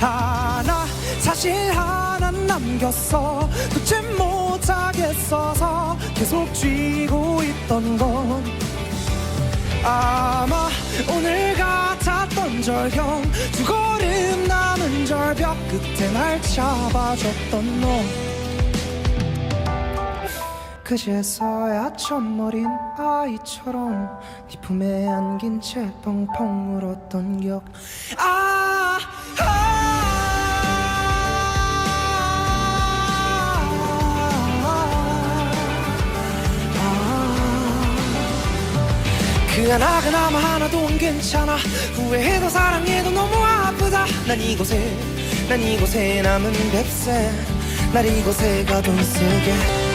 하나 사실 하나 남겼어. 도체 못하겠어서 계속 쥐고 있던 건 아마 오늘 같았던 절경. 두 걸음 남은 절벽 끝에 날 잡아줬던 너 그제서야 첫머린 아이처럼 네 품에 안긴 채 펑펑 울었던 기억. 아, 그 하나 그나마 하나도 안 괜찮아. 후회해도 사랑해도 너무 아프다. 난 이곳에 난 이곳에 남은 뱁새. 날 이곳에 가둔 쓰게